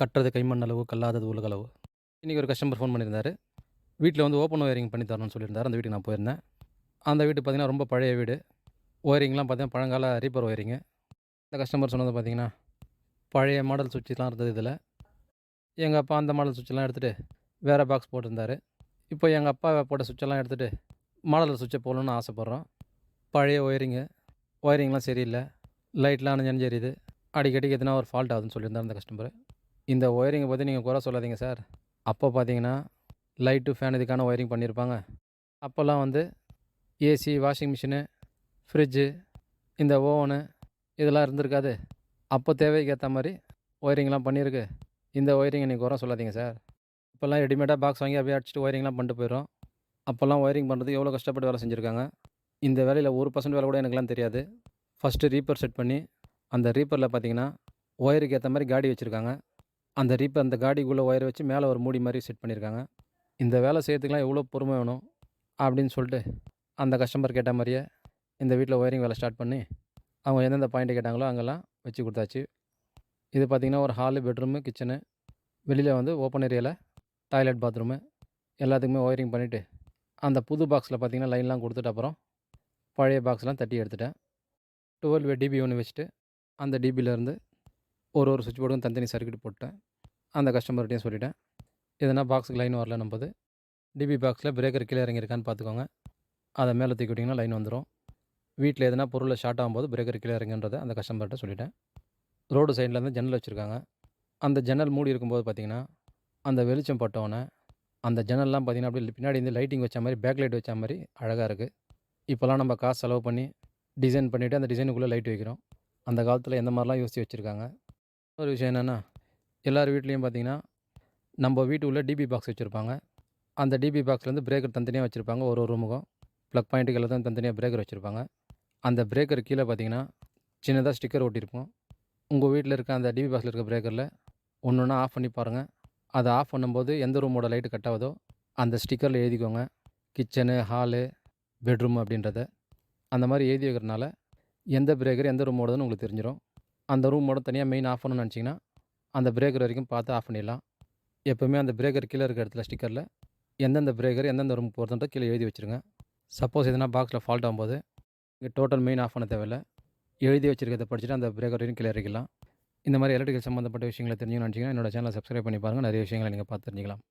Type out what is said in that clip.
கட்டுறது கைமண் அளவு கல்லாதது உலகளவு. இன்றைக்கி ஒரு கஸ்டமர் ஃபோன் பண்ணியிருந்தாரு. வீட்டில் வந்து ஓப்பன் ஒயரிங் பண்ணி தரணும்னு சொல்லியிருந்தார். அந்த வீட்டுக்கு நான் போயிருந்தேன். அந்த வீடு பார்த்திங்கன்னா ரொம்ப பழைய வீடு. ஒயரிங்லாம் பார்த்தீங்கன்னா பழங்கால ரீப்பர் ஒயரிங்கு இந்த கஸ்டமர் சொன்னது பார்த்தீங்கன்னா பழைய மாடல் சுவிட்செலாம் இருந்தது இதில். எங்கள் அப்பா அந்த மாடல் சுவிட்செலாம் எடுத்துகிட்டு வேறு பாக்ஸ் போட்டிருந்தார். இப்போ எங்கள் அப்பா போட்ட சுவிட்செல்லாம் எடுத்துகிட்டு மாடல் சுவிட்சை போடணும்னு ஆசைப்பட்றோம். பழைய ஒயரிங்கு ஒயரிங்லாம் சரியில்லை. லைட்லாம் அணைஞ்சு எரியுது அடிக்கடிக்கு எதுனா ஒரு ஃபால்ட் ஆகுதுன்னு சொல்லியிருந்தார் அந்த கஸ்டமர் இந்த ஒயரிங்கை பற்றி நீங்கள் குறை சொல்லாதீங்க சார் அப்போ பார்த்தீங்கன்னா லைட்டு ஃபேன் இதுக்கான ஒயரிங் பண்ணியிருப்பாங்க அப்போல்லாம் வந்து ஏசி வாஷிங் மிஷினு ஃப்ரிட்ஜு இந்த ஓவனு இதெல்லாம் இருந்திருக்காது. அப்போ தேவைக்கு ஏற்ற மாதிரி ஒயரிங்லாம் பண்ணியிருக்கு இந்த ஒயரிங்கை நீங்கள் குறை சொல்லாதீங்க சார் இப்போல்லாம் ரெடிமேடாக பாக்ஸ் வாங்கி அப்படியே அடிச்சுட்டு ஒயரிங்லாம் பண்ணிட்டு போயிடும் அப்போல்லாம் ஒயரிங் பண்ணுறதுக்கு எவ்வளோ கஷ்டப்பட்டு வேலை செஞ்சுருக்காங்க? இந்த வேலையில் ஒரு பர்சன்ட் வேலை கூட எனக்குலாம் தெரியாது. ஃபஸ்ட்டு ரீப்பர் செட் பண்ணி அந்த ரீப்பரில் பார்த்தீங்கன்னா ஒயருக்கு ஏற்ற மாதிரி காடி வச்சுருக்காங்க. அந்த ரீப்பர் அந்த காடிக்குள்ளே ஒயரை வச்சு மேலே ஒரு மூடி மாதிரி செட் பண்ணியிருக்காங்க இந்த வேலை செய்யறதுக்குலாம் எவ்வளோ பொறுமை வேணும் அப்படின்னு சொல்லிட்டு அந்த கஸ்டமர் கேட்ட மாதிரியே இந்த வீட்டில் ஒயரிங் வேலை ஸ்டார்ட் பண்ணி அவங்க எந்தெந்த பாயிண்ட் கேட்டாங்களோ அங்கெல்லாம் வச்சு கொடுத்தாச்சு. இது பார்த்திங்கன்னா ஒரு ஹாலு பெட்ரூமு கிச்சனு வெளியில் வந்து ஓப்பன் ஏரியாவில் டாய்லெட் பாத்ரூமு எல்லாத்துக்குமே ஒயரிங் பண்ணிவிட்டு அந்த புது பாக்ஸில் பார்த்தீங்கன்னா லைன்லாம் கொடுத்துட்டு அப்புறம் பழைய பாக்ஸ்லாம் தட்டி எடுத்துட்டேன். டுவெல் டிபி ஒன்று வச்சுட்டு அந்த டிபியிலேருந்து ஒரு ஒரு சுவிட்ச் போர்டுக்கும் தனித்தனி சர்க்கியூட் போட்டேன். அந்த கஸ்டமர்கிட்டையும் சொல்லிட்டேன். எதனா பாக்ஸுக்கு லைன் வரல நம்பது. டிபி பாக்ஸில் பிரேக்கர் கீழே இறங்கியிருக்கான்னு பார்த்துக்கோங்க. அதை மேலே தூக்கி விட்டிங்கன்னா லைன் வந்துடும் வீட்டில் எதனா பொருளில் ஷார்ட் ஆகும்போது பிரேக்கர் கீழே இறங்குன்றதை அந்த கஸ்டமர்கிட்ட சொல்லிட்டேன். ரோடு சைட்லேருந்து ஜன்னல் வச்சுருக்காங்க. அந்த ஜன்னல் மூடி இருக்கும்போது பார்த்தீங்கன்னா அந்த வெளிச்சம் பட்டோன்னே அந்த ஜன்னல்லாம் பார்த்தீங்கன்னா அப்படியே பின்னாடி இருந்து லைட்டிங் வச்ச மாதிரி பேக் லைட் வச்ச மாதிரி அழகாக இருக்குது இப்போல்லாம் நம்ம காசு செலவு பண்ணி டிசைன் பண்ணிவிட்டு அந்த டிசைனுக்குள்ளே லைட் வைக்கிறோம். அந்த காலத்தில் எந்த மாதிரிலாம் யோசித்து வச்சுருக்காங்க? ஒரு விஷயம் என்னென்னா எல்லார் வீட்லேயும் பார்த்தீங்கன்னா நம்ம வீட்டு உள்ள டிபி பாக்ஸ் வச்சுருப்பாங்க. அந்த டிபி பாக்ஸ்லேருந்து பிரேக்கர் தனித்தனியாக வச்சுருப்பாங்க. ஒரு ஒரு ரூமுக்கும் ப்ளக் பாயிண்ட்டுக்கு எல்லாத்தையும் தனித்தனியாக பிரேக்கர் வச்சுருப்பாங்க. அந்த பிரேக்கர் கீழே பார்த்தீங்கன்னா சின்னதாக ஸ்டிக்கர் ஒட்டியிருக்கும் உங்கள் வீட்டில் இருக்க அந்த டிபி பாக்ஸில் இருக்க பிரேக்கரில் ஒன்று ஒன்றா ஆஃப் பண்ணி பாருங்கள் அதை ஆஃப் பண்ணும்போது எந்த ரூமோட லைட்டு கட் ஆகுதோ அந்த ஸ்டிக்கரில் எழுதிக்கோங்க. கிச்சனு ஹாலு பெட்ரூம் அப்படின்றத. அந்த மாதிரி எழுதி வைக்கிறனால எந்த பிரேக்கர் எந்த ரூமோடதுன்னு உங்களுக்கு தெரிஞ்சிடும் அந்த ரூமோட தனியாக மெயின் ஆஃப் பண்ணணும்னு நினச்சிங்கன்னா அந்த பிரேக்கர் வரைக்கும் பார்த்து ஆஃப் பண்ணிடலாம். எப்போவுமே அந்த பிரேக்கர் கீழே இருக்க இடத்துல ஸ்டிக்கரில் எந்தெந்த பிரேக்கர் எந்தெந்த ரூம் போகிறதுன்ற கீழே எழுதி வச்சுருங்க. சப்போஸ் எதனா பாக்ஸில் ஃபால்ட் ஆகும்போது இங்கே டோட்டல் மெயின் ஆஃப் பண்ண தேவையில்லை. எழுதி வச்சுருக்கிறத படிச்சுட்டு அந்த பிரேக்கர் வரைக்கும் கீழே இறக்கிக்கலாம் இந்த மாதிரி எலக்ட்ரிக்கல் சம்மந்தப்பட்ட விஷயங்களை தெரிஞ்சுக்கணும்னு நினச்சிங்கன்னா என்னோட சேனலை சப்ஸ்கிரைப் பண்ணி பாருங்கள் நிறைய விஷயங்களை நீங்கள் பார்த்து தெரிஞ்சிக்கலாம்.